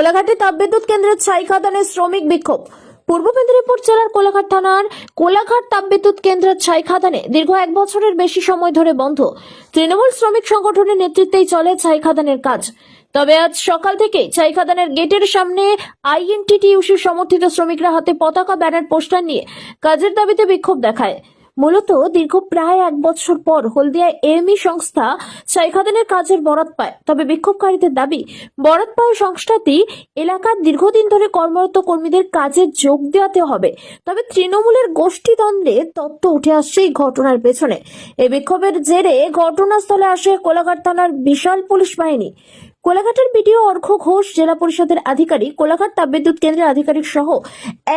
কোলাঘাটে তাপবিদ্যুৎ কেন্দ্রের ছাই খাদানে শ্রমিক বিক্ষোভ। পূর্ব মেদিনীপুর জেলার কোলাঘাট থানার কোলাঘাট তাপবিদ্যুৎ কেন্দ্রের ছাই খাদানে দীর্ঘ এক বছরের বেশি সময় ধরে বন্ধ। তৃণমূল শ্রমিক সংগঠনের নেতৃত্বেই চলে ছাই খাদানের কাজ। তবে আজ সকাল থেকে ছাই খাদানের গেটের সামনে আইএনটিটিইউসি সমর্থিত শ্রমিকরা হাতে পতাকা, ব্যানার, পোস্টার নিয়ে কাজের দাবিতে বিক্ষোভ দেখায়। মূলত দীর্ঘ প্রায় এক বছর পর হলদিয়ায় এমই সংস্থা ছাইখাদানের কাজের বরাত পায়। তবে বিক্ষোভকারীদের দাবি, বরাত পাওয়া সংস্থাটি এলাকার দীর্ঘদিন ধরে কর্মরত কর্মীদের কাজে যোগ দেওয়াতে হবে। তবে তৃণমূলের গোষ্ঠীদ্বন্দ্বে তত্ত্ব উঠে আসছে এই ঘটনার পেছনে। এই বিক্ষোভের জেরে ঘটনাস্থলে আসে কোলাঘাট থানার বিশাল পুলিশ বাহিনী। কোলাঘাটের বিডিও অর্ঘ ঘোষ, জেলা পরিষদের আধিকারিক, কোলাঘাট তাপবিদ্যুৎ কেন্দ্রের আধিকারিক সহ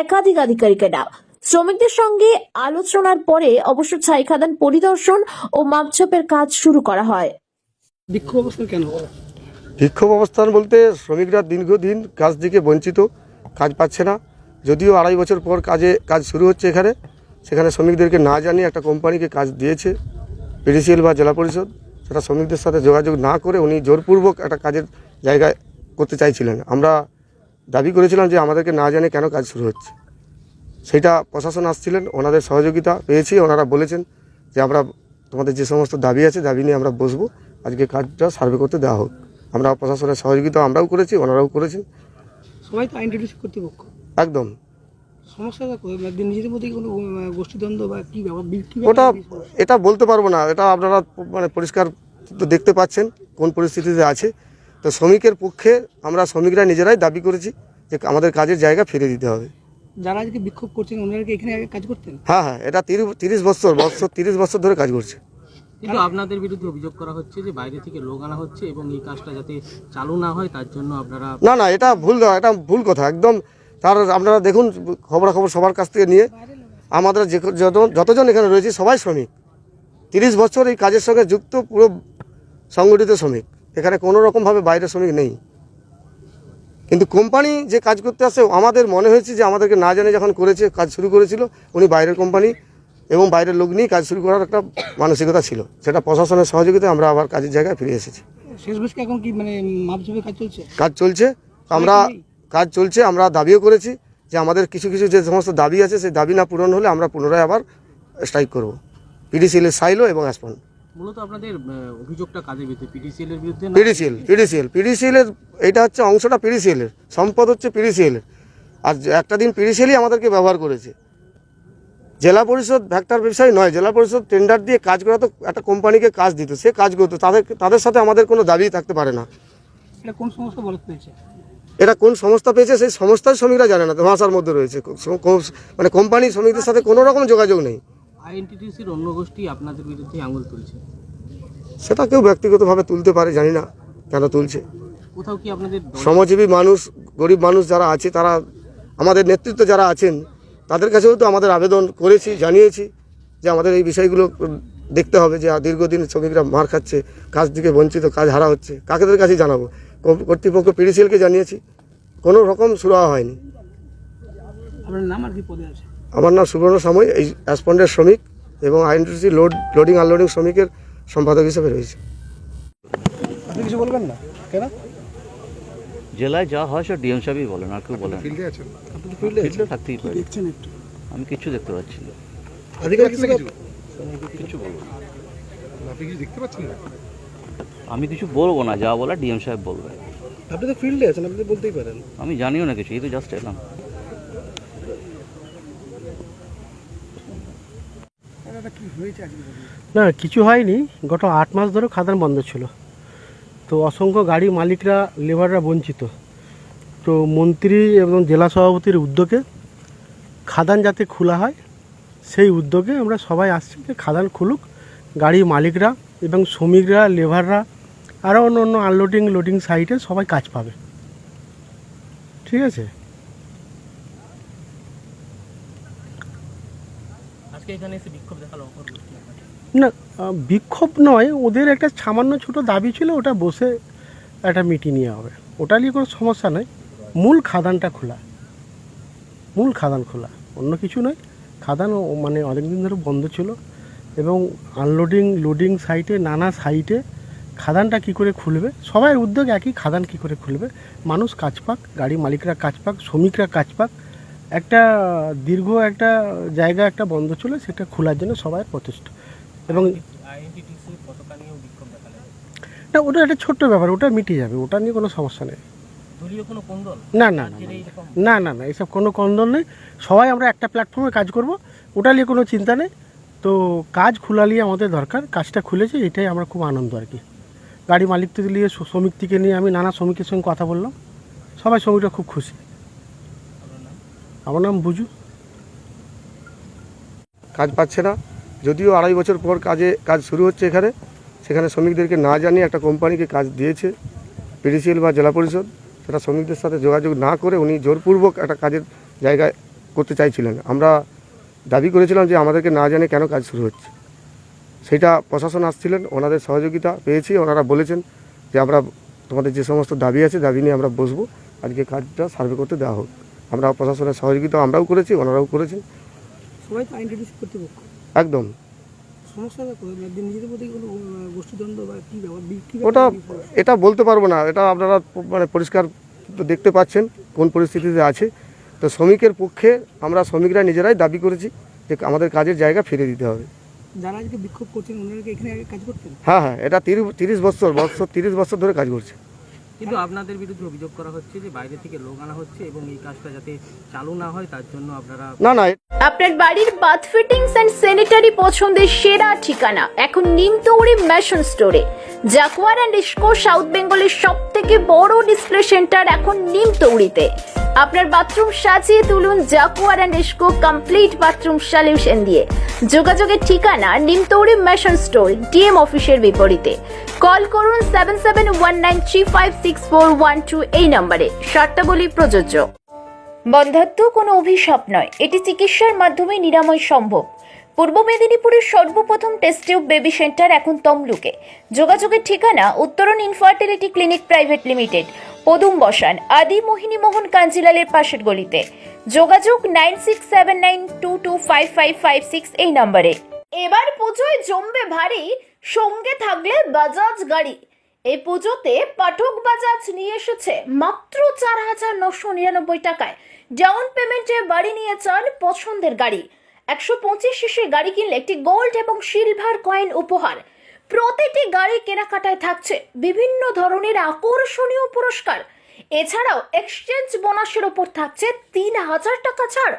একাধিক আধিকারিকেরা। শ্রমিকদের সঙ্গে আলোচনার পরে অবশ্য ছাই খাদান পরিদর্শন ও মাপঝোপের কাজ শুরু করা হয়। বিক্ষোভ অবস্থান কেন? বিক্ষোভ অবস্থান বলতে শ্রমিকরা দীর্ঘদিন কাজ থেকে বঞ্চিত কাজ পাচ্ছে না। যদিও আড়াই বছর পর কাজে কাজ শুরু হচ্ছে এখানে। সেখানে শ্রমিকদেরকে না জানিয়ে একটা কোম্পানিকে কাজ দিয়েছে পিডিসিএল বা জেলা পরিষদ। সেটা শ্রমিকদের সাথে যোগাযোগ না করে উনি জোরপূর্বক একটা কাজের জায়গায় করতে চাইছিলেন। আমরা দাবি করেছিলাম যে আমাদেরকে না জানে কেন কাজ শুরু হচ্ছে। সেটা প্রশাসন আসছিলেন ওনাদের সহযোগিতা পেয়েছি ওনারা বলেছেন যে আমরা তোমাদের যে সমস্ত দাবি আছে দাবি নিয়ে আমরা বসবো। আজকে কাজটা সার্ভে করতে দেওয়া হোক। আমরা প্রশাসনের সহযোগিতা আমরাও করেছি ওনারাও করেছেন। সবাই তো আইডেন্টিটি কর্তৃপক্ষ। একদম। সমস্যাটা? মানে নিজেদের মধ্যে কোনো গোষ্ঠীদ্বন্দ্ব বা কি ব্যাপার বি- কি ওটা এটা বলতে পারব না এটা আপনারা মানে পরিষ্কার তো দেখতে পাচ্ছেন কোন পরিস্থিতিতে আছে। তো শ্রমিকের পক্ষে আমরা শ্রমিকরা নিজেরাই দাবি করেছি যে আমাদের কাজের জায়গা ফিরে দিতে হবে। যারা আজকে বিক্ষোভ করছেন ওনারা কি এখানে আগে কাজ করতেন? হ্যাঁ হ্যাঁ এটা তিরিশ তিরিশ বছর বছর তিরিশ বছর ধরে কাজ করছে। কিন্তু আপনাদের বিরুদ্ধে অভিযোগ করা হচ্ছে যে বাইরে থেকে লোক আনা হচ্ছে এবং এই কাজটা যাতে চালু না হয় তার জন্য আপনারা না না এটা ভুল এটা ভুল কথা। একদম তার আপনারা দেখুন খবরাখবর সবার কাছ থেকে নিয়ে আমাদের যে যত- যতজন এখানে রয়েছে সবাই শ্রমিক। তিরিশ বছর এই কাজের সঙ্গে যুক্ত পুরো সংগঠিত শ্রমিক। এখানে কোনো রকমভাবে বাইরের শ্রমিক নেই। কিন্তু কোম্পানি যে কাজ করতে আসে আমাদের মনে হয়েছে যে আমাদেরকে না জানে যখন করেছে কাজ শুরু করেছিল উনি বাইরের কোম্পানি এবং বাইরের লোক নিয়ে কাজ শুরু করার একটা মানসিকতা ছিল। সেটা প্রশাসনের সহযোগিতায় আমরা আবার কাজের জায়গায় ফিরে এসেছি। এখন কি মানে কাজ চলছে? কাজ চলছে। আমরা কাজ চলছে আমরা দাবিও করেছি যে আমাদের কিছু কিছু যে সমস্ত দাবি আছে সেই দাবি না পূরণ হলে আমরা পুনরায় আবার স্ট্রাইক করব। পিডিসিএলের সাইলো এবং অ্যাসপন মূলত আপনাদের আহ, অভিযোগটা কাজের বিরুদ্ধে? পিডিসিএল এর বিরুদ্ধে না? পিডিসিএল পিডিসিএল পিডিসিএলের এইটা হচ্ছে অংশটা সম্পদ হচ্ছে আর একটা দিন পিডিসিএলই আমাদেরকে ব্যবহার করেছে। জেলা পরিষদ ভ্যাক্টার বিষয় নয় জেলা পরিষদ টেন্ডার দিয়ে কাজ করাতো একটা কোম্পানিকে কাজ দিত সে কাজ করতো। তাদের তাদের সাথে আমাদের কোনো দাবি থাকতে পারে না। এটা কোন সমস্যা বলা পেয়েছে? এটা কোন সংস্থা পেয়েছে সেই সংস্থার শ্রমিকরা জানে না ভাষার মধ্যে রয়েছে। মানে কোম্পানি শ্রমিকদের সাথে কোনো রকম যোগাযোগ নেই। আইএনটিটিসির অন্য গোষ্ঠী আপনাদের বিরুদ্ধে আঙুল তুলছে। সেটা কেউ ব্যক্তিগতভাবে তুলতে পারে জানি না কেন তুলছে। কোথাও কি আপনাদের শ্রমজীবী মানুষ গরিব মানুষ যারা আছে তারা আমাদের নেতৃত্ব যারা আছেন তাদের কাছেও তো আমাদের আবেদন করেছি জানিয়েছি যে আমাদের এই বিষয়গুলো দেখতে হবে যে দীর্ঘদিন শ্রমিকরা মার খাচ্ছে কাজ থেকে বঞ্চিত কাজ হারা হচ্ছে কাকেদের কাছে জানাব? কর্তৃপক্ষ পিডিসিএলকে জানিয়েছি কোনো রকম সুরাহা হয়নি। আপনার নাম আর কি পদে আছে? আমার নাম সুবর্ণ সময় এই অ্যাসপন্ডের শ্রমিক এবং আইএনটিসি লোড লোডিং আনলোডিং শ্রমিকের সম্পাদক হিসেবে রয়েছে। আপনি কিছু বলবেন না? কেন? জেলায় যা হয় সব ডিএম সাহেবই বলেন আর কেউ বলেন আপনি ফিল্ডে ফিল্ডে থাকতেই পারি। দেখছেন একটু। আমি কিছু দেখতে পাচ্ছি না। আধিকারিক হিসেবে কিছু বলব না। আপনি কিছু দেখতে পাচ্ছেন না? আমি কিছু বলব না যা বলার ডিএম সাহেব বলবে আপনি তো ফিল্ডে আছেন আপনি বলতেই পারেন। আমি জানিও না কিছু এই তো জাস্ট এলাম দাদা কি হয়েছে আজকে না, কিছু হয়নি। গত আট মাস ধরে খাদান বন্ধ ছিল। তো অসংখ্য গাড়ি মালিকরা, লেবাররা বঞ্চিত। তো মন্ত্রী এবং জেলা সভাপতির উদ্যোগে খাদান যাতে খোলা হয়, সেই উদ্যোগে আমরা সবাই আসছি যে খাদান খুলুক। গাড়ির মালিকরা এবং শ্রমিকরা, লেবাররা, আরও অন্য অন্য আনলোডিং লোডিং সাইটে সবাই কাজ পাবে। ঠিক আছে? আজকে এখানে এসে বিক্ষোভ দেখাল। না বিক্ষোভ নয়, ওদের একটা সামান্য ছোট দাবি ছিল, ওটা বসে একটা মিটিয়ে নেওয়া হবে। ওটা নিয়ে কোনো সমস্যা নয়। মূল খাদানটা খোলা। মূল খাদান খোলা। অন্য কিছু নয়। খাদান মানে অনেক দিন ধরে বন্ধ ছিল এবং আনলোডিং লোডিং সাইটে নানা সাইটে খাদানটা কি করে খুলবে? সবাই উদ্যোগ একই খাদান কি করে খুলবে? মানুষ কাজ পাক, গাড়ি মালিকরা কাজ পাক, শ্রমিকরা কাজ পাক একটা দীর্ঘ একটা জায়গা একটা বন্ধ ছিল সেটা খোলার জন্য সবাই প্রচেষ্ট। এবং না ওটা একটা ছোট্ট ব্যাপার ওটা মিটে যাবে ওটা নিয়ে কোনো সমস্যা নেই। না না না, না না। এসব কোনো কন্দল নেই। সবাই আমরা একটা প্ল্যাটফর্মে কাজ করব ওটা নিয়ে কোনো চিন্তা নেই। তো কাজ খোলালিয়ে আমাদের দরকার কাজটা খুলেছে এটাই আমরা খুব আনন্দ আর কি। গাড়ি মালিক থেকে নিয়ে শ্রমিক থেকে নিয়ে আমি নানা শ্রমিকের সঙ্গে কথা বললাম। সবাই শ্রমিকরা খুব খুশি। আমার নাম বুঝু কাজ পাচ্ছে না। যদিও আড়াই বছর পর কাজে, কাজ শুরু হচ্ছে এখানে। সেখানে শ্রমিকদেরকে না জানিয়ে একটা কোম্পানিকে কাজ দিয়েছে পিডিসিএল বা জেলা পরিষদ। সেটা শ্রমিকদের সাথে যোগাযোগ না করে উনি জোরপূর্বক একটা কাজের জায়গায় করতে চাইছিলেন। আমরা দাবি করেছিলাম যে আমাদেরকে না জানে কেন কাজ শুরু হচ্ছে। সেটা প্রশাসন আসছিলেন, ওনাদের সহযোগিতা পেয়েছি। ওনারা বলেছেন যে আমরা তোমাদের যে সমস্ত দাবি আছে, দাবি নিয়ে আমরা বসবো। আজকে কাজটা সার্ভে করতে দেওয়া হোক। আমরা প্রশাসনের সহযোগিতা আমরাও করেছি ওনারাও করেছেন। সবাই তো আইডেন্টিটি কর্তৃপক্ষ। একদম। মানে ওটা? এটা বলতে পারব না এটা আপনারা মানে পরিষ্কার দেখতে পাচ্ছেন কোন পরিস্থিতিতে আছে। তো শ্রমিকের পক্ষে আমরা শ্রমিকরা নিজেরাই দাবি করেছি যে আমাদের কাজের জায়গা ফিরে দিতে হবে। যারা আজকে বিক্ষোভ করছেন ওনারা এখানে কাজ করতেন? হ্যাঁ হ্যাঁ এটা তিরিশ বছর বছর তিরিশ বছর ধরে কাজ করছে। কিন্তু আপনাদের বিরুদ্ধে অভিযোগ করা হচ্ছে যে বাইরে থেকে লোক আনা হচ্ছে এবং এই কাজটা যাতে চালু না হয় তার জন্য আপনারা না না আপনার বাড়ির বাথ ফিটিংস এন্ড স্যানিটারি পছন্দের সেরা ঠিকানা এখন নিমতৌড়ি ম্যাশন স্টোরে জাকুয়ার অ্যান্ড ইস্কো সাউথ বেঙ্গলের সব থেকে বড় ডিসপ্লে সেন্টার এখন নিমতৌড়িতে। আপনার বাথরুম সাজিয়ে তুলুন Jaquar and Essco complete bathroom solution দিয়ে। যোগাযোগের ঠিকানা নিমতৌড়ি ম্যাশন স্টোর ডিএম অফিসের বিপরীতে। কল করুন seven seven one nine three five six four one two এই নম্বরে। শর্তাবলী প্রযোজ্য। বন্ধাত্ম কোনো অভিশাপ নয়। এটি চিকিৎসার মাধ্যমে নিরাময় সম্ভব। পূর্ব মেদিনীপুরের সর্বপ্রথম টেস্ট টিউব বেবি সেন্টার এখন তমলুকে। যোগাযোগের ঠিকানা উত্তরণ ইনফার্টিলিটি ক্লিনিক প্রাইভেট লিমিটেড পদুম বসান, আদি মোহিনী মোহন কাঞ্জিলালের পাশের গলিতে। যোগাযোগ nine six seven nine two two five five five six এই নম্বরে। এবার পুজোয় জমবে ভারী, সঙ্গে থাকলে বাজাজ গাড়ি। এই পুজোতে পাঠক বাজাজ নিয়ে এসেছে মাত্র চার হাজার নশো নিরানব্বই টাকায়। ডাউন পেমেন্টে বাড়ি নিয়ে চান পছন্দের গাড়ি। একশো পঁচিশ শেষে গাড়ি কিনলে একটি গোল্ড এবং সিলভার কয়েন উপহার। প্রতিটি গাড়ি কেনাকাটায় থাকছে বিভিন্ন ধরনের আকর্ষণীয় পুরস্কার। এছাড়াও এক্সচেঞ্জ বোনাসের ওপর থাকছে তিন হাজার টাকা ছাড়।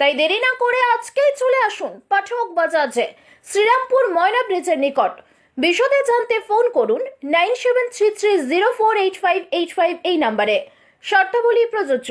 তাই দেরি না করে আজকেই চলে আসুন পাঠক বাজাজে, শ্রীরামপুর ময়না ব্রিজের নিকট। বিশদে জানতে ফোন করুন nine seven three three zero four eight five eight five এই নাম্বারে শর্তাবলী প্রযোজ্য।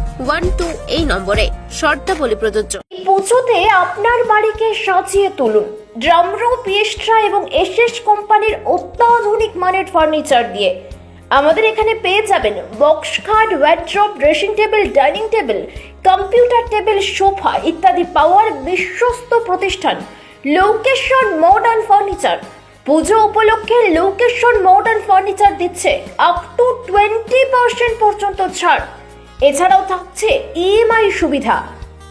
one two এই নম্বরে। শর্তাবলী প্রযোজ্য। পুজোতে আপনার বাড়িকে সাজিয়ে তুলুন। ড্রামরো পিয়েস্ট্রা এবং এসএস কোম্পানির অত্যাধুনিক মানের ফার্নিচার দিয়ে। আমাদের এখানে পেয়ে যাবেন বক্স খাট wardrobe dressing table dining table computer table sofa ইত্যাদি পাওয়ার বিশ্বস্ত প্রতিষ্ঠান। লোকেশন মডার্ন ফার্নিচার পুজো উপলক্ষে লোকেশন মডার্ন ফার্নিচার দিচ্ছে আপ টু টোয়েন্টি পার্সেন্ট পর্যন্ত ছাড়। এছাড়াও থাকছে ইএমআই সুবিধা।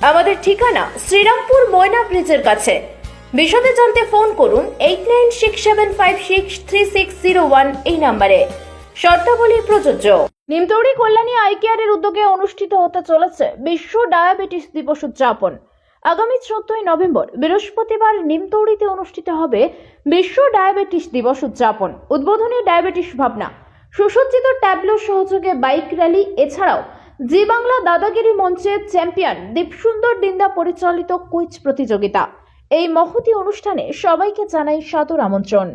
আমাদের ঠিকানা শ্রীরামপুর ময়না ব্রিজের কাছে। বিশদে জানতে ফোন করুন eight nine six seven five six three six zero one এই নাম্বারে। শর্তাবলী প্রযোজ্য। নিমতৌড়ি কল্যাণী আই কেয়ারের উদ্যোগে অনুষ্ঠিত হতে চলেছে বিশ্ব ডায়াবেটিস দিবস উদযাপন। আগামী চোদ্দই নভেম্বর বৃহস্পতিবার নিমতৌড়িতে অনুষ্ঠিত হবে বিশ্ব ডায়াবেটিস দিবস উদযাপন। উদ্বোধনী ডায়াবেটিস ভাবনা। সুসজ্জিত ট্যাবলো সহযোগে বাইক র্যালি, এছাড়াও জি বাংলা দাদাগিরি মঞ্চের চ্যাম্পিয়ন দীপসুন্দর দিন্দা পরিচালিত কুইজ প্রতিযোগিতা। এই মহতি অনুষ্ঠানে সবাইকে জানাই সাদর আমন্ত্রণ।